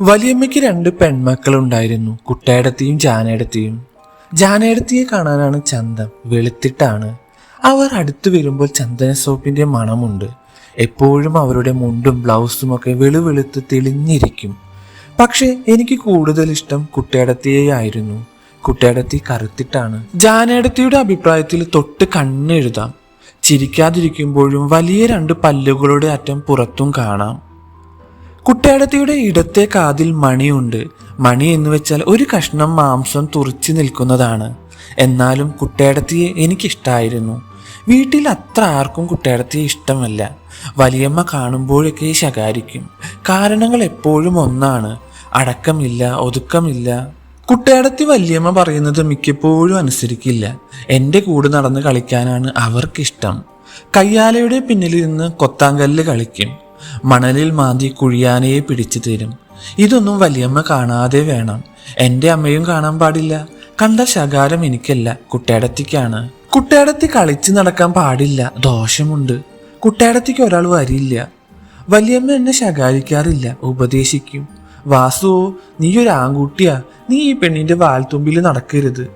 വലിയമ്മയ്ക്ക് രണ്ട് പെൺമക്കളുണ്ടായിരുന്നു. കുട്ടേടത്തിയും ജാനേടത്തിയും. ജാനേടത്തിയെ കാണാനാണ് ചന്തം വെളുത്തിട്ടാണ്. അവർ അടുത്തു വരുമ്പോൾ ചന്ദന സോപ്പിന്റെ മണമുണ്ട്. എപ്പോഴും അവരുടെ മുണ്ടും ബ്ലൗസും ഒക്കെ വെളുവെളുത്ത് തെളിഞ്ഞിരിക്കും. പക്ഷേ എനിക്ക് കൂടുതൽ ഇഷ്ടം കുട്ടേടത്തിയായിരുന്നു കുട്ടേടത്തി കറുത്തിട്ടാണ്. ജാനേടത്തിയുടെ അഭിപ്രായത്തിൽ തൊട്ട് കണ്ണെഴുതാം. ചിരിക്കാതിരിക്കുമ്പോഴും വലിയ രണ്ട് പല്ലുകളുടെ അറ്റം പുറത്തും കാണാം. കുട്ടേടത്തിയുടെ ഇടത്തെ കാതിൽ മണിയുണ്ട്. മണി എന്ന് വെച്ചാൽ ഒരു കഷ്ണം മാംസം തുറച്ചു നിൽക്കുന്നതാണ്. എന്നാലും കുട്ടിയാടത്തിയെ എനിക്കിഷ്ടായിരുന്നു. വീട്ടിൽ അത്ര ആർക്കും കുട്ടിയാടത്തിയെ ഇഷ്ടമല്ല. വലിയമ്മ കാണുമ്പോഴൊക്കെ ശകാരിക്കും. കാരണങ്ങൾ എപ്പോഴും ഒന്നാണ്. അടക്കമില്ല ഒതുക്കമില്ല. കുട്ടേടത്തി വലിയമ്മ പറയുന്നത് മിക്കപ്പോഴും അനുസരിക്കില്ല. എന്റെ കൂടെ നടന്ന് കളിക്കാനാണ് അവർക്കിഷ്ടം. കയ്യാലയുടെ പിന്നിലിരുന്ന് കൊത്താങ്കല്ല് കളിക്കും. മണലിൽ മാന്തി കുഴിയാനയെ പിടിച്ചു തരും. ഇതൊന്നും വലിയമ്മ കാണാതെ വേണം. എന്റെ അമ്മയും കാണാൻ പാടില്ല. കണ്ട ശകാരം എനിക്കല്ല. കുട്ടേടത്തിക്കാണ് കുട്ടേടത്തി കളിച്ചു നടക്കാൻ പാടില്ല. ദോഷമുണ്ട്. കുട്ടേടത്തിക്ക് ഒരാൾ വരില്ല. വലിയമ്മ എന്നെ ശകാരിക്കാറില്ല. ഉപദേശിക്കും. വാസു നീ ഒരു ആൺകുട്ടിയാ. നീ ഈ പെണ്ണിന്റെ വാൽത്തുമ്പിൽ നടക്കരുത്.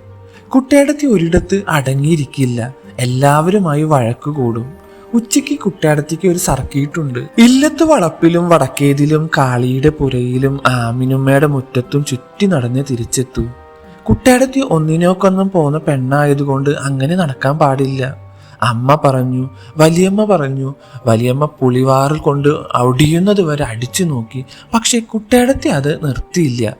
കുട്ടേടത്തി ഒരിടത്ത് അടങ്ങിയിരിക്കില്ല. എല്ലാവരുമായി വഴക്ക് കൂടും. ഉച്ചയ്ക്ക് കുട്ടിയാടത്തേക്ക് ഒരു സർക്കിട്ടുണ്ട്. ഇല്ലത്ത് വളപ്പിലും വടക്കേതിലും കാളിയുടെ പുരയിലും ആമിനുമ്മയുടെ മുറ്റത്തും ചുറ്റി നടന്ന് തിരിച്ചെത്തു. കുട്ടിയാടത്തി ഒന്നിനോക്കൊന്നും പോന്ന പെണ്ണായതുകൊണ്ട് അങ്ങനെ നടക്കാൻ പാടില്ല. അമ്മ പറഞ്ഞു വലിയമ്മ പറഞ്ഞു വലിയമ്മ പുളിവാറിൽ കൊണ്ട് ഒടിയുന്നത് വരെ അടിച്ചു നോക്കി പക്ഷെ കുട്ടേടത്തി അത് നിർത്തിയില്ല.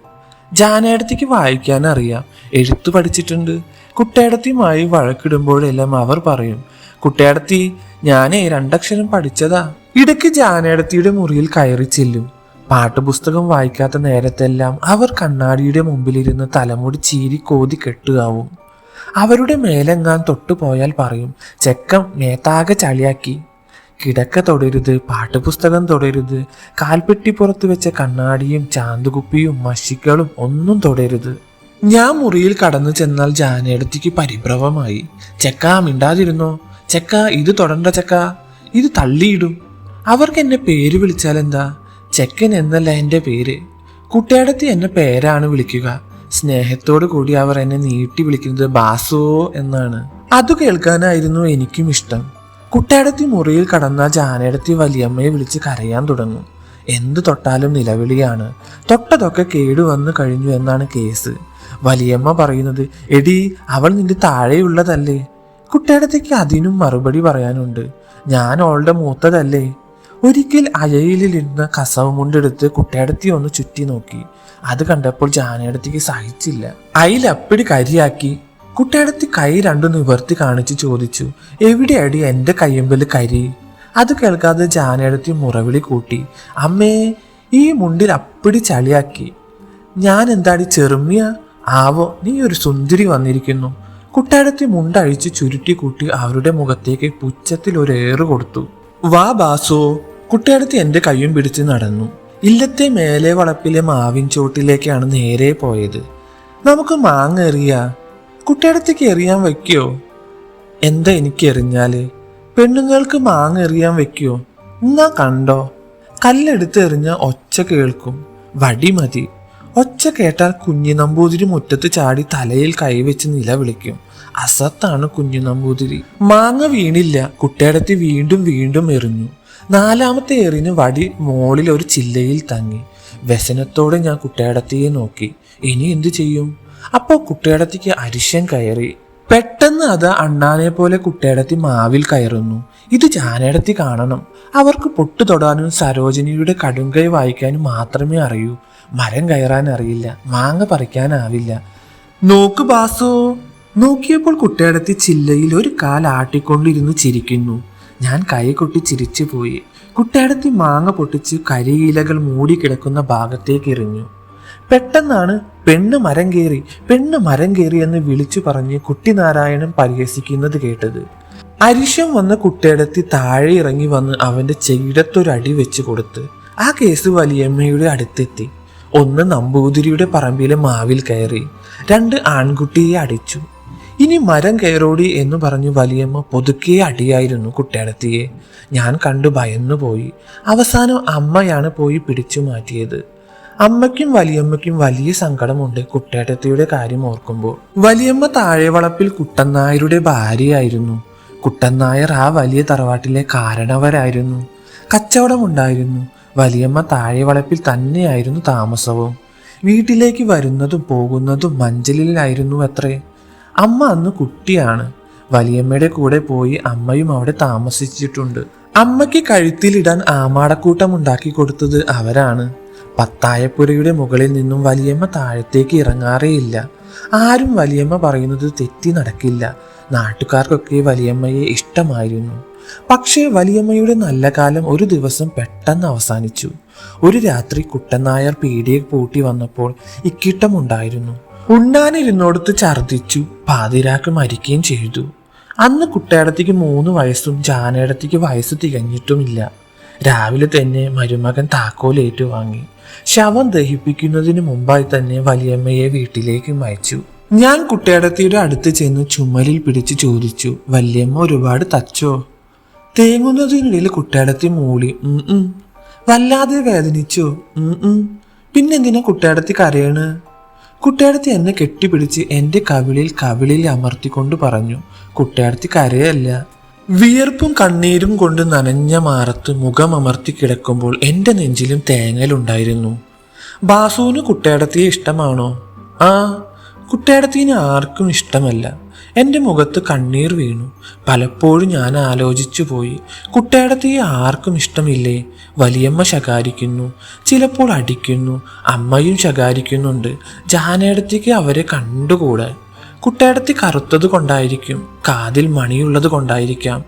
ജാനേടത്തിക്ക് വായിക്കാൻ അറിയാം എഴുത്തു പഠിച്ചിട്ടുണ്ട്. കുട്ടേടത്തിയുമായി വഴക്കിടുമ്പോഴെല്ലാം അവർ പറയും കുട്ടേടത്തി ഞാനേ രണ്ടക്ഷരം പഠിച്ചതാ. ഇടയ്ക്ക് ജാനേടത്തിയുടെ മുറിയിൽ കയറി ചെല്ലും. പാട്ടുപുസ്തകം വായിക്കാത്ത നേരത്തെല്ലാം അവർ കണ്ണാടിയുടെ മുമ്പിലിരുന്ന് തലമുടി ചീരി കോതി കെട്ടുകാവും. അവരുടെ മേലെങ്ങാൻ തൊട്ടുപോയാൽ പറയും ചെക്കം നേതാകെ ചളിയാക്കി. കിടക്ക തൊടരുത് പാട്ടുപുസ്തകം തൊടരുത്. കാൽപ്പെട്ടി പുറത്ത് വെച്ച കണ്ണാടിയും ചാന്തുകുപ്പിയും മഷികളും ഒന്നും തൊടരുത്. ഞാൻ മുറിയിൽ കടന്നു ചെന്നാൽ ജാനേടത്തിക്ക് പരിഭ്രവമായി ചെക്കാ മിണ്ടാതിരുന്നോ? ചെക്ക ഇത് തൊടണ്ട ചെക്ക. ഇത് തള്ളിയിടും. അവർക്ക് എന്നെ പേര് വിളിച്ചാൽ എന്താ? ചെക്കൻ എന്നല്ല എന്റെ പേര്. കുട്ടിയാടത്തി എന്നെ പേരാണ് വിളിക്കുക. സ്നേഹത്തോടു കൂടി അവർ എന്നെ നീട്ടി വിളിക്കുന്നത് ബാസോ എന്നാണ്. അത് കേൾക്കാനായിരുന്നു എനിക്കും ഇഷ്ടം. കുട്ടിയാടത്തി മുറിയിൽ കടന്ന ജാനേടത്തി വലിയമ്മയെ വിളിച്ച് കരയാൻ തുടങ്ങും. എന്ത് തൊട്ടാലും നിലവിളിയാണ്. തൊട്ടതൊക്കെ കേടുവന്നു കഴിഞ്ഞു എന്നാണ് കേസ്. വലിയമ്മ പറയുന്നത് എടി അവൾ നിന്റെ താഴെയുള്ളതല്ലേ. കുട്ടേടത്തേക്ക് അതിനും മറുപടി പറയാനുണ്ട്. ഞാൻ ഓളുടെ മൂത്തതല്ലേ. ഒരിക്കൽ അയയിലിരുന്ന കസവ് മുണ്ടെടുത്ത് കുട്ടിയടത്തി ഒന്ന് ചുറ്റി നോക്കി. അത് കണ്ടപ്പോൾ ജാനയടത്തേക്ക് സഹിച്ചില്ല. അയിൽ അപ്പടി കരിയാക്കി. കുട്ടിയടത്തി കൈ രണ്ടു നിവർത്തി കാണിച്ച് ചോദിച്ചു എവിടെയടി എന്റെ കയ്യമ്പൽ കരി? അത് കേൾക്കാതെ ജാനയടത്തി മുറവിളി കൂട്ടി അമ്മേ ഈ മുണ്ടിൽ അപ്പിടി ചളിയാക്കി. ഞാൻ എന്താടി ചെറുമിയ ആവോ നീ ഒരു സുന്ദരി വന്നിരിക്കുന്നു. കുട്ടാടത്തി മുണ്ടഴിച്ച് ചുരുട്ടി കൂട്ടി അവരുടെ മുഖത്തേക്ക് പുച്ഛത്തിൽ ഒരു ഏറ് കൊടുത്തു. വാ ബാസോ. കുട്ടിയടുത്ത് എന്റെ കയ്യും പിടിച്ച് നടന്നു. ഇല്ലത്തെ മേലെ വളപ്പിലെ മാവിൻ ചോട്ടിലേക്കാണ് നേരെ പോയത്. നമുക്ക് മാങ്ങ എറിയ. കുട്ടിയടത്തേക്ക് എറിയാൻ വെക്കോ? എന്താ എനിക്ക് എറിഞ്ഞാൽ? പെണ്ണുങ്ങൾക്ക് മാങ്ങ എറിയാൻ വെക്കോ? എന്നാ കണ്ടോ? കല്ലെടുത്ത് എറിഞ്ഞ ഒച്ച കേൾക്കും. വടി മതി. ഒച്ച കേട്ടാൽ കുഞ്ഞു നമ്പൂതിരി മുറ്റത്ത് ചാടി തലയിൽ കൈവച്ച് നിലവിളിക്കും. അസത്താണ് കുഞ്ഞു നമ്പൂതിരി. മാങ്ങ വീണില്ല. കുട്ടേടത്തി വീണ്ടും വീണ്ടും എറിഞ്ഞു. നാലാമത്തെ എറിഞ്ഞ് വടി മോളിൽ ഒരു ചില്ലയിൽ തങ്ങി. വ്യസനത്തോടെ ഞാൻ കുട്ടേടത്തിയെ നോക്കി. ഇനി എന്തു ചെയ്യും? അപ്പോൾ കുട്ടേടത്തിക്ക് അരിശൻ കയറി. പെട്ടെന്ന് അത് അണ്ണാനെ പോലെ കുട്ടേടത്തി മാവിൽ കയറുന്നു. ഇത് ജാനേടത്തി കാണണം. അവർക്ക് പൊട്ടു തൊടാനും സരോജിനിയുടെ കടുങ്കൈ വായിക്കാനും മാത്രമേ അറിയൂ. മരം കയറാൻ അറിയില്ല മാങ്ങ പറിക്കാനാവില്ല. നോക്ക് ബാസു നോക്കിയപ്പോൾ കുട്ടിയടത്തി ചില്ലയിൽ ഒരു കാൽ ആട്ടിക്കൊണ്ടിരുന്ന് ചിരിക്കുന്നു. ഞാൻ കൈ കൊട്ടി ചിരിച്ചു പോയി. കുട്ടിയടത്തി മാങ്ങ പൊട്ടിച്ച് കരിയിലകൾ മൂടിക്കിടക്കുന്ന ഭാഗത്തേക്ക് എറിഞ്ഞു. പെട്ടെന്നാണ് പെണ്ണ് മരം കയറി പെണ്ണ് മരം കയറി എന്ന് വിളിച്ചു പറഞ്ഞ് കുട്ടിനാരായണൻ പരിഹസിക്കുന്നത് കേട്ടത്. അരിശം വന്ന കുട്ടിയടത്തി താഴെ ഇറങ്ങി വന്ന് അവന്റെ ചെകിടത്തൊരടി വെച്ച് കൊടുത്ത് ആ കേസ് വലിയമ്മയുടെ അടുത്തെത്തി. ഒന്ന് നമ്പൂതിരിയുടെ പറമ്പിലെ മാവിൽ കയറി. രണ്ട് ആൺകുട്ടിയെ അടിച്ചു. ഇനി മരം കയറോടി എന്ന് പറഞ്ഞു വലിയമ്മ പൊതുക്കെ അടിയായിരുന്നു കുട്ടിയടത്തിയെ. ഞാൻ കണ്ടു ഭയന്നുപോയി അവസാനം അമ്മയാണ് പോയി പിടിച്ചു മാറ്റിയത്. അമ്മയ്ക്കും വലിയമ്മയ്ക്കും വലിയ സങ്കടമുണ്ട് കുട്ടേട്ടത്തിയുടെ കാര്യം ഓർക്കുമ്പോൾ. വലിയമ്മ താഴെ വളപ്പിൽ കുട്ടനായരുടെ ഭാര്യയായിരുന്നു. കുട്ടൻനായർ ആ വലിയ തറവാട്ടിലെ കാരണവരായിരുന്നു. കച്ചവടമുണ്ടായിരുന്നു. വലിയമ്മ താഴെ വളപ്പിൽ തന്നെയായിരുന്നു താമസവും. വീട്ടിലേക്ക് വരുന്നതും പോകുന്നതും മഞ്ചലിലായിരുന്നു അത്രേ. അമ്മ അന്ന് കുട്ടിയാണ്. വലിയമ്മയുടെ കൂടെ പോയി അമ്മയും അവിടെ താമസിച്ചിട്ടുണ്ട്. അമ്മയ്ക്ക് കഴുത്തിലിടാൻ ആമാടക്കൂട്ടം ഉണ്ടാക്കി കൊടുത്തത് അവരാണ്. പത്തായപ്പുരയുടെ മുകളിൽ നിന്നും വലിയമ്മ താഴത്തേക്ക് ഇറങ്ങാറേയില്ല. ആരും വലിയമ്മ പറയുന്നത് തെറ്റി നടക്കില്ല. നാട്ടുകാർക്കൊക്കെ വലിയമ്മയെ ഇഷ്ടമായിരുന്നു. പക്ഷേ വലിയമ്മയുടെ നല്ല കാലം ഒരു ദിവസം പെട്ടെന്ന് അവസാനിച്ചു. ഒരു രാത്രി കുട്ടനായർ പീടിയെ പൂട്ടി വന്നപ്പോൾ ഇക്കിട്ടമുണ്ടായിരുന്നു. ഉണ്ണാനിരുന്നോടത്ത് ഛർദ്ദിച്ചു പാതിരാക്ക് മരിക്കുകയും ചെയ്തു. അന്ന് കുട്ടേടത്തേക്ക് മൂന്ന് വയസ്സും ജാനയിടത്തേക്ക് വയസ്സ് തികഞ്ഞിട്ടുമില്ല. രാവിലെ തന്നെ മരുമകൻ താക്കോൽ വാങ്ങി ശവം ദഹിപ്പിക്കുന്നതിന് മുമ്പായി തന്നെ വലിയമ്മയെ വീട്ടിലേക്ക് മയച്ചു. ഞാൻ കുട്ടേടത്തിയുടെ അടുത്ത് ചെന്ന് ചുമലിൽ പിടിച്ച് ചോദിച്ചു വല്യമ്മ ഒരുപാട് തച്ചോ? തേങ്ങുന്നതിനിടയിൽ കുട്ടാടത്തി മൂളി. വല്ലാതെ വേദനിച്ചു. പിന്നെന്തിനാ കുട്ടാടത്തി കരയണ്? കുട്ടാടത്തി എന്നെ കെട്ടിപ്പിടിച്ച് എന്റെ കവിളിൽ കവിളിൽ അമർത്തിക്കൊണ്ട് പറഞ്ഞു കുട്ടാടത്തി കരയല്ല. വിയർപ്പും കണ്ണീരും കൊണ്ട് നനഞ്ഞ മാറത്ത് മുഖം അമർത്തി കിടക്കുമ്പോൾ എന്റെ നെഞ്ചിലും തേങ്ങലുണ്ടായിരുന്നു ബാസുവിന് കുട്ടേടത്തിയെ ഇഷ്ടമാണോ? ആ കുട്ടേടത്തിന് ആർക്കും ഇഷ്ടമല്ല. എന്റെ മുഖത്ത് കണ്ണീർ വീണു. പലപ്പോഴും ഞാൻ ആലോചിച്ചു പോയി കുട്ടേടത്തിയെ ആർക്കും ഇഷ്ടമില്ലേ? വലിയമ്മ ശകാരിക്കുന്നു ചിലപ്പോൾ അടിക്കുന്നു അമ്മയും ശകാരിക്കുന്നുണ്ട്. ജാനേടത്തേക്ക് അവരെ കണ്ടുകൂടെ കുട്ടേടത്തി കറുത്തത് കൊണ്ടായിരിക്കും കാതിൽ മണിയുള്ളത് കൊണ്ടായിരിക്കാം.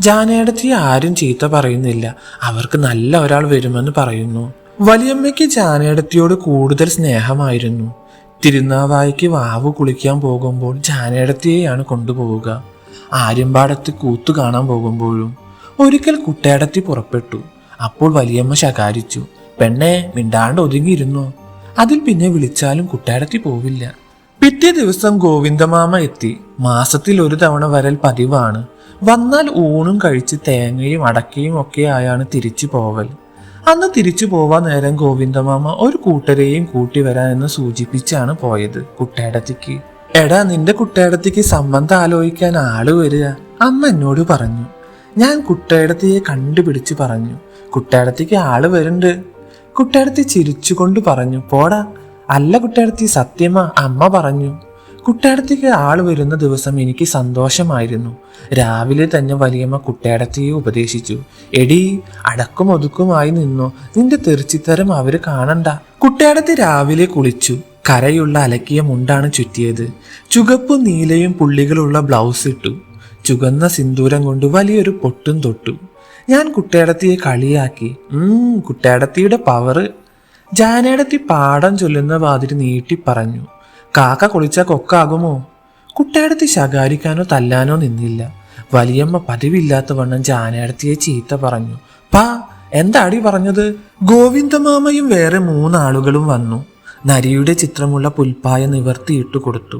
ജാനേടത്തി ആരും ചീത്ത പറയുന്നില്ല അവർക്ക് നല്ല ഒരാൾ വരുമെന്ന് പറയുന്നു. വലിയമ്മയ്ക്ക് ജാനേടത്തിയോട് കൂടുതൽ സ്നേഹമായിരുന്നു. തിരുനാവായിക്ക് വാവ് കുളിക്കാൻ പോകുമ്പോൾ ജാനേടത്തിയെയാണ് കൊണ്ടുപോവുക. ആര്യമ്പാടത്ത് കൂത്തു കാണാൻ പോകുമ്പോഴും ഒരിക്കൽ കുട്ടേടത്തി പുറപ്പെട്ടു. അപ്പോൾ വലിയമ്മ ശകാരിച്ചു പെണ്ണെ മിണ്ടാണ്ട് ഒതുങ്ങിയിരുന്നു? അതിൽ പിന്നെ വിളിച്ചാലും കുട്ടേടത്തി പോവില്ല. പിറ്റേ ദിവസം ഗോവിന്ദമാമ എത്തി. മാസത്തിൽ ഒരു തവണ വരൽ പതിവാണ്. വന്നാൽ ഊണും കഴിച്ച് തേങ്ങയും അടക്കയും ഒക്കെ ആയാണ് തിരിച്ചു പോവൽ. അന്ന് തിരിച്ചു പോവാൻ നേരം ഗോവിന്ദമാമ ഒരു കൂട്ടരെയും കൂട്ടി എന്ന് സൂചിപ്പിച്ചാണ് പോയത് കുട്ടേടത്തിക്ക്. എടാ നിന്റെ കുട്ടേടത്തിക്ക് സംബന്ധം ആലോചിക്കാൻ ആൾ വരിക. അമ്മ എന്നോട് പറഞ്ഞു. ഞാൻ കുട്ടേടത്തിയെ കണ്ടുപിടിച്ച് പറഞ്ഞു. കുട്ടേടത്തിക്ക് ആൾ വരുന്നുണ്ട്. കുട്ടേടത്തി ചിരിച്ചുകൊണ്ട് പറഞ്ഞു പോടാ അല്ല കുട്ടേടത്തി സത്യമാ അമ്മ പറഞ്ഞു. കുട്ടേടത്തിക്ക് ആൾ വരുന്ന ദിവസം എനിക്ക് സന്തോഷമായിരുന്നു. രാവിലെ തന്നെ വലിയമ്മ കുട്ടേടത്തിയെ ഉപദേശിച്ചു. എടി അടക്കും ഒതുക്കുമായി നിന്നോ. നിന്റെ തെറിച്ചിത്തരം അവർ കാണണ്ട. കുട്ടേടത്ത് രാവിലെ കുളിച്ചു. കരയുള്ള അലക്കിയ മുണ്ടാണ് ചുറ്റിയത്. ചുകപ്പും നീലയും പുള്ളികളുള്ള ബ്ലൗസ് ഇട്ടു. ചുകന്ന സിന്ദൂരം കൊണ്ട് വലിയൊരു പൊട്ടും തൊട്ടു. ഞാൻ കുട്ടേടത്തിയെ കളിയാക്കി. ഉം കുട്ടേടത്തിയുടെ പവറ് ജാനേടത്തി പാടം ചൊല്ലുന്ന വാതിരി നീട്ടി പറഞ്ഞു. കാക്ക കുളിച്ച കൊക്കാകുമോ? കുട്ടേടത്തി ശകാരിക്കാനോ തല്ലാനോ നിന്നില്ല. വലിയമ്മ പതിവില്ലാത്ത വണ്ണം ജാനേടത്തിയെ ചീത്ത പറഞ്ഞു. പാ എന്താടി പറഞ്ഞത്? ഗോവിന്ദമാമയും വേറെ മൂന്നാളുകളും വന്നു. നരിയുടെ ചിത്രമുള്ള പുൽപ്പായ നിവർത്തിയിട്ടു കൊടുത്തു.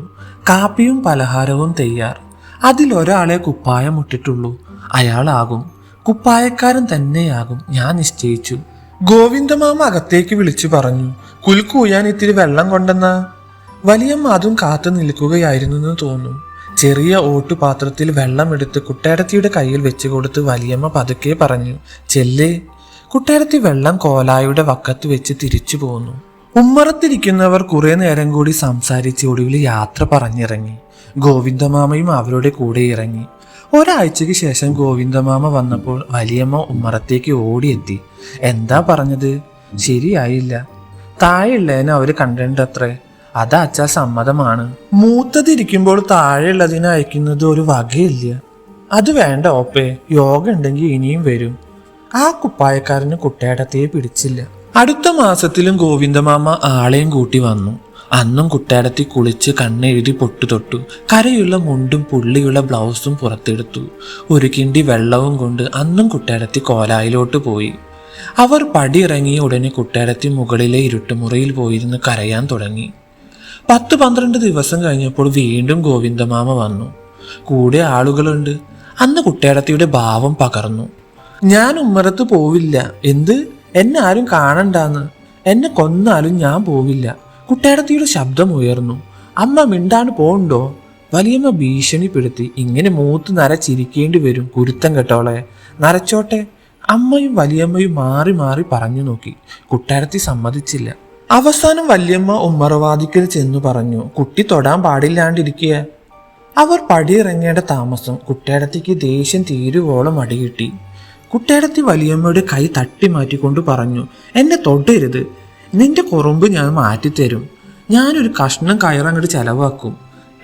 കാപ്പിയും പലഹാരവും തയ്യാർ. അതിലൊരാളെ കുപ്പായം മുട്ടിട്ടുള്ളൂ. അയാളാകും. കുപ്പായക്കാരൻ തന്നെയാകും. ഞാൻ നിശ്ചയിച്ചു. ഗോവിന്ദമാമ അകത്തേക്ക് വിളിച്ചു പറഞ്ഞു. കുൽക്കൂയാൻ ഇത്തിരി വെള്ളം കൊണ്ടെന്നാ? വലിയമ്മ അതും കാത്തു നിൽക്കുകയായിരുന്നു എന്ന് തോന്നുന്നു ചെറിയ ഓട്ടുപാത്രത്തിൽ വെള്ളമെടുത്ത് കുട്ടേടത്തിയുടെ കയ്യിൽ വെച്ചു കൊടുത്ത് വലിയമ്മ പതുക്കെ പറഞ്ഞു ചെല്ലേ. കുട്ടേടത്തി വെള്ളം കോലായുടെ വക്കത്ത് വെച്ച് തിരിച്ചു പോന്നു. ഉമ്മറത്തിരിക്കുന്നവർ കുറെ നേരം കൂടി സംസാരിച്ച് ഒടുവിൽ യാത്ര പറഞ്ഞിറങ്ങി. ഗോവിന്ദമാമയും അവരുടെ കൂടെ ഇറങ്ങി. ഒരാഴ്ചയ്ക്ക് ശേഷം ഗോവിന്ദമാമ വന്നപ്പോൾ വലിയമ്മ ഉമ്മറത്തേക്ക് ഓടിയെത്തി. എന്താ പറഞ്ഞത്? ശരിയായില്ല. താഴെയുള്ളതിനെ അവർ കണ്ടിട്ടത്രേ അത് അച്ഛാ സമ്മതമാണ്. മൂത്തതിരിക്കുമ്പോൾ താഴെയുള്ളതിനെ അയക്കുന്നത് ഒരു വകയില്ല. അത് വേണ്ട ഓപ്പേ. യോഗ ഉണ്ടെങ്കിൽ ഇനിയും വരും. ആ കുപ്പായക്കാരന് കുട്ടേടത്തെ പിടിച്ചില്ല. അടുത്ത മാസത്തിലും ഗോവിന്ദമാമ ആളെയും കൂട്ടി വന്നു. അന്നും കുട്ടേടത്തി കുളിച്ച് കണ്ണെഴുതി പൊട്ടു തൊട്ടു കരയുള്ള മുണ്ടും പുള്ളിയുള്ള ബ്ലൗസും പുറത്തെടുത്തു. ഒരു കിണ്ടി വെള്ളവും കൊണ്ട് അന്നും കുട്ടേടത്തി കോലായിലോട്ട് പോയി. അവർ പടിയിറങ്ങിയ ഉടനെ കുട്ടേടത്തി മുകളിലെ ഇരുട്ടുമുറിയിൽ പോയിരുന്ന് കരയാൻ തുടങ്ങി. പത്ത് പന്ത്രണ്ട് ദിവസം കഴിഞ്ഞപ്പോൾ വീണ്ടും ഗോവിന്ദമാമ വന്നു. കൂടെ ആളുകളുണ്ട്. അന്ന് കുട്ടേടത്തിയുടെ ഭാവം പകർന്നു. ഞാൻ ഉമ്മറത്ത് പോവില്ല. എന്ത്? എന്നെ ആരും കാണണ്ടാന്ന്. എന്നെ കൊന്നാലും ഞാൻ പോവില്ല. കുട്ടേടത്തിയുടെ ശബ്ദം ഉയർന്നു. അമ്മ മിണ്ടാണ്ട് പോണ്ടോ? വലിയമ്മ ഭീഷണിപ്പെടുത്തി ഇങ്ങനെ മൂത്ത് നരച്ചിരിക്കേണ്ടി വരും കുരുത്തം കെട്ടോളെ. നരച്ചോട്ടെ. അമ്മയും വലിയമ്മയും മാറി മാറി പറഞ്ഞു നോക്കി. കുട്ടാരത്തി സമ്മതിച്ചില്ല. അവസാനം വല്യമ്മ ഉമ്മറവാദിക്കൽ ചെന്നു പറഞ്ഞു കുട്ടി തൊടാൻ പാടില്ലാണ്ടിരിക്കുക അവർ പടിയിറങ്ങേണ്ട താമസം കുട്ടേടത്തിക്ക് ദേഷ്യം തീരുവോളം അടികിട്ടി. കുട്ടേടത്തി വലിയമ്മയുടെ കൈ തട്ടി മാറ്റിക്കൊണ്ട് പറഞ്ഞു എന്നെ തൊടരുത്. നിന്റെ കുറുമ്പ് ഞാൻ മാറ്റിത്തരും. ഞാനൊരു കഷ്ണം കയറങ്ങോട്ട് ചെലവാക്കും.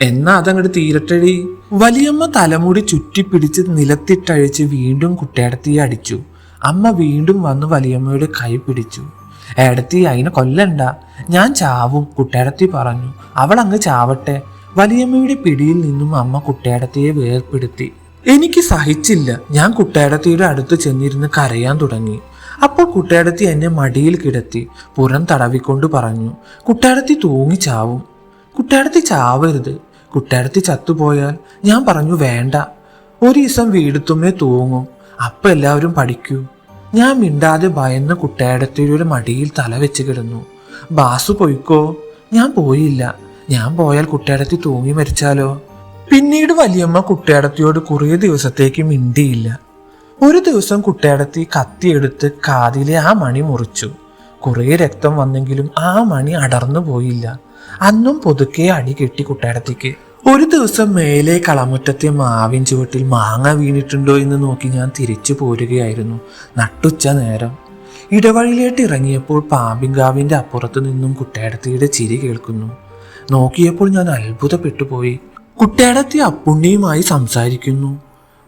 എന്നാ അതങ്ങോട്ട് തീരട്ടടി. വലിയമ്മ തലമുടി ചുറ്റിപ്പിടിച്ച് നിലത്തിട്ടഴിച്ച് വീണ്ടും കുട്ടേടത്തിയെ അടിച്ചു. അമ്മ വീണ്ടും വന്ന് വലിയമ്മയുടെ കൈ പിടിച്ചു. ഏടത്തി അതിനെ കൊല്ലണ്ട. ഞാൻ ചാവും കുട്ടേടത്തി പറഞ്ഞു. അവൾ അങ്ങ് ചാവട്ടെ. വലിയമ്മയുടെ പിടിയിൽ നിന്നും അമ്മ കുട്ടേടത്തിയെ വേർപ്പെടുത്തി. എനിക്ക് സഹിച്ചില്ല. ഞാൻ കുട്ടേടത്തിയുടെ അടുത്ത് ചെന്നിരുന്ന് കരയാൻ തുടങ്ങി. അപ്പോൾ കുട്ടേടത്തി എന്നെ മടിയിൽ കിടത്തി പുറം തടവിക്കൊണ്ട് പറഞ്ഞു കുട്ടേടത്തി തൂങ്ങി ചാവും. കുട്ടേടത്തി ചാവരുത്. കുട്ടേടത്തി ചത്തുപോയാൽ ഞാൻ പറഞ്ഞു വേണ്ട. ഒരു ദിവസം വീടുത്തുമ്മേ തൂങ്ങും. അപ്പം എല്ലാവരും പഠിക്കൂ. ഞാൻ മിണ്ടാതെ ഭയന്ന കുട്ടേടത്തിയുടെ മടിയിൽ തല വെച്ച് കിടന്നു. ബാസു പോയിക്കോ. ഞാൻ പോയില്ല. ഞാൻ പോയാൽ കുട്ടേടത്തി തൂങ്ങി മരിച്ചാലോ? പിന്നീട് വലിയമ്മ കുട്ടേടത്തിയോട് കുറേ ദിവസത്തേക്ക് മിണ്ടിയില്ല. ഒരു ദിവസം കുട്ടേടത്തി കത്തിയെടുത്ത് കാതിലെ ആ മണി മുറിച്ചു. കുറേ രക്തം വന്നെങ്കിലും ആ മണി അടർന്നു പോയില്ല. അന്നും പൊതുക്കെ അടി കെട്ടി കുട്ടേടത്തിക്ക് ഒരു ദിവസം മേലെ കളമുറ്റത്തെ മാവിൻ ചുവട്ടിൽ മാങ്ങ വീണിട്ടുണ്ടോ എന്ന് നോക്കി ഞാൻ തിരിച്ചു പോരുകയായിരുന്നു. നട്ടുച്ച നേരം. ഇടവഴിയിലേട്ട് ഇറങ്ങിയപ്പോൾ പാമ്പിങ്കാവിന്റെ അപ്പുറത്തു നിന്നും കുട്ടേടത്തിയുടെ ചിരി കേൾക്കുന്നു. നോക്കിയപ്പോൾ ഞാൻ അത്ഭുതപ്പെട്ടു പോയി കുട്ടേടത്തി അപ്പുണ്ണിയുമായി സംസാരിക്കുന്നു.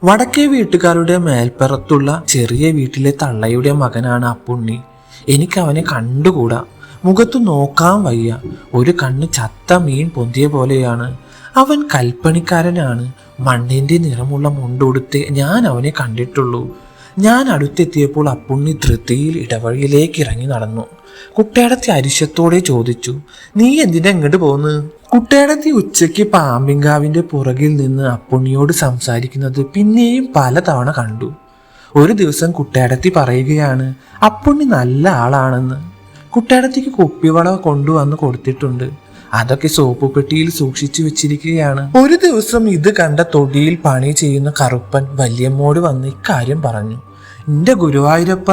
വടക്കേ വീട്ടുകാരുടെ മേൽപ്പുറത്തുള്ള ചെറിയ വീട്ടിലെ തള്ളയുടെ മകനാണ് അപ്പുണ്ണി. എനിക്ക് അവനെ കണ്ടുകൂടാ. മുഖത്തു നോക്കാൻ വയ്യ. ഒരു കണ്ണ് ചത്ത മീൻ പൊന്തിയ പോലെയാണ്. അവൻ കൽപ്പണിക്കാരനാണ്. മണ്ണിന്റെ നിറമുള്ള മുണ്ടുടുത്ത് ഞാൻ അവനെ കണ്ടിട്ടുള്ളൂ. ഞാൻ അടുത്തെത്തിയപ്പോൾ അപ്പുണ്ണി ധൃതിയിൽ ഇടവഴിയിലേക്ക് ഇറങ്ങി നടന്നു. കുട്ടേടത്തി അരിശത്തോടെ ചോദിച്ചു നീ എന്തിനാ ഇങ്ങോട്ട് പോന്ന് കുട്ടേടത്തി ഉച്ചയ്ക്ക് പാമ്പിങ്കാവിന്റെ പുറകിൽ നിന്ന് അപ്പുണ്ണിയോട് സംസാരിക്കുന്നത് പിന്നെയും പലതവണ കണ്ടു. ഒരു ദിവസം കുട്ടേടത്തി പറയുകയാണ് അപ്പുണ്ണി നല്ല ആളാണെന്ന്. കുട്ടേടത്തിക്ക് കുപ്പിവള കൊണ്ടുവന്ന് കൊടുത്തിട്ടുണ്ട്. അതൊക്കെ സോപ്പ് പെട്ടിയിൽ സൂക്ഷിച്ചു വെച്ചിരിക്കുകയാണ്. ഒരു ദിവസം ഇത് കണ്ട തൊടിയിൽ പണി ചെയ്യുന്ന കറുപ്പൻ വല്യമ്മോട് വന്ന് ഇക്കാര്യം പറഞ്ഞു. എന്റെ ഗുരുവായൂരപ്പ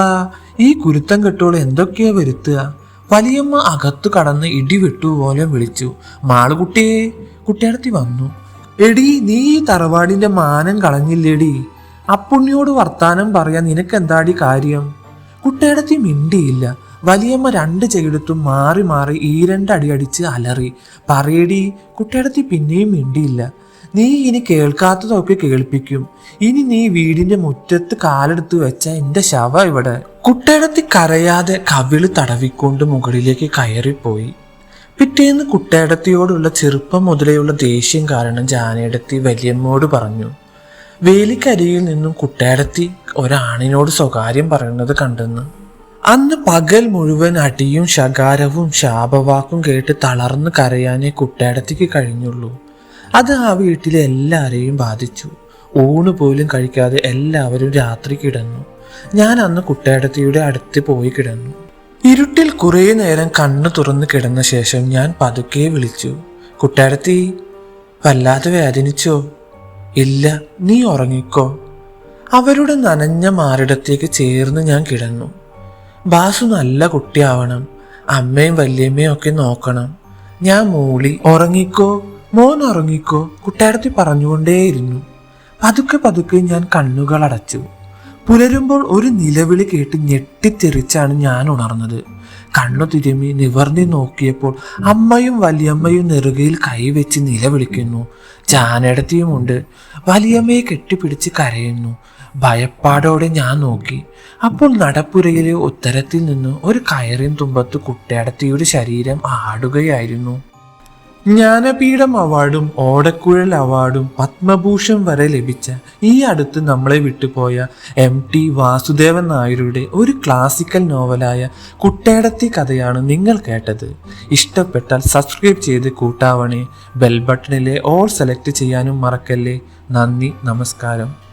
ഈ കുരുത്തം കെട്ടോളം എന്തൊക്കെയാ വരുത്തുക? വലിയമ്മ അകത്തു കടന്ന് ഇടിവെട്ടു പോലെ വിളിച്ചു. മാളുകുട്ടിയെ കുട്ടിയടത്തി വന്നു. എടി നീ ഈ തറവാടിന്റെ മാനം കളഞ്ഞില്ലേടി? അപ്പുണ്ണിയോട് വർത്താനം പറയാൻ നിനക്കെന്താടി കാര്യം? കുട്ടിയടത്തി മിണ്ടിയില്ല. വലിയമ്മ രണ്ട് ചെയ്തിട്ടും മാറി മാറി ഈ രണ്ടടി അടിച്ച് അലറി. പറയടി കുട്ടിയടത്തി പിന്നെയും മിണ്ടിയില്ല. നീ ഇനി കേൾക്കാത്തതൊക്കെ കേൾപ്പിക്കും. ഇനി നീ വീടിന്റെ മുറ്റത്ത് കാലെടുത്ത് വെച്ച എന്റെ ശവ ഇവിടെ. കുട്ടേടത്തി കരയാതെ കവിൾ തടവിക്കൊണ്ട് മുകളിലേക്ക് കയറിപ്പോയി. പിറ്റേന്ന് കുട്ടേടത്തിയോടുള്ള ചെറുപ്പം മുതലെയുള്ള ദേഷ്യം കാരണം ജാനേടത്തി വലിയമ്മോട് പറഞ്ഞു വേലിക്കരിയിൽ നിന്നും കുട്ടേടത്തി ഒരാണിനോട് സ്വകാര്യം പറയുന്നത് കണ്ടെന്ന്. അന്ന് പകൽ മുഴുവൻ അടിയും ശകാരവും ശാപവാക്കും കേട്ട് തളർന്ന് കരയാനേ കുട്ടേടത്തേക്ക് കഴിഞ്ഞുള്ളൂ. അത് ആ വീട്ടിലെ എല്ലാവരെയും ബാധിച്ചു. ഊണ് പോലും കഴിക്കാതെ എല്ലാവരും രാത്രി കിടന്നു. ഞാൻ അന്ന് കുട്ടേടത്തിയുടെ അടുത്ത് പോയി കിടന്നു. ഇരുട്ടിൽ കുറേ നേരം കണ്ണു തുറന്ന് കിടന്ന ശേഷം ഞാൻ പതുക്കെ വിളിച്ചു. കുട്ടേടത്തി വല്ലാതെ വേദനിച്ചോ? ഇല്ല നീ ഉറങ്ങിക്കോ? അവരുടെ നനഞ്ഞ മാറിടത്തേക്ക് ചേർന്ന് ഞാൻ കിടന്നു. ബാസു നല്ല കുട്ടിയാവണം. അമ്മയും വല്യമ്മയും ഒക്കെ നോക്കണം. ഞാൻ മൂളി ഉറങ്ങിക്കോ മോൻ ഉറങ്ങിക്കോ കുട്ടാരത്തി പറഞ്ഞുകൊണ്ടേയിരുന്നു. പതുക്കെ പതുക്കെ ഞാൻ കണ്ണുകൾ അടച്ചു പുലരുമ്പോൾ ഒരു നിലവിളി കേട്ട് ഞെട്ടിത്തെറിച്ചാണ് ഞാൻ ഉണർന്നത്. കണ്ണു തിരുമി നിവർന്നി നോക്കിയപ്പോൾ അമ്മയും വലിയമ്മയും നെറുകയിൽ കൈവച്ച് നിലവിളിക്കുന്നു. ജാനടത്തിയുമുണ്ട് വലിയമ്മയെ കെട്ടിപ്പിടിച്ച് കരയുന്നു. ഭയപ്പാടോടെ ഞാൻ നോക്കി. അപ്പോൾ നടപ്പുരയിലെ ഉത്തരത്തിൽ നിന്ന് ഒരു കയറിൻ തുമ്പത്ത് കുട്ടിയടത്തിയുടെ ശരീരം ആടുകയായിരുന്നു. ജ്ഞാനപീഠം അവാർഡും ഓടക്കുഴൽ അവാർഡും പത്മഭൂഷൺ വരെ ലഭിച്ച ഈ അടുത്ത് നമ്മളെ വിട്ടുപോയ എം ടി വാസുദേവൻ നായരുടെ ഒരു ക്ലാസിക്കൽ നോവലായ കുട്ടേടത്തി കഥയാണ് നിങ്ങൾ കേട്ടത്. ഇഷ്ടപ്പെട്ടാൽ സബ്സ്ക്രൈബ് ചെയ്ത് കൂട്ടാവണേ. ബെൽ ബട്ടണിലെ ഓൾ സെലക്ട് ചെയ്യാനും മറക്കല്ലേ. നന്ദി നമസ്കാരം.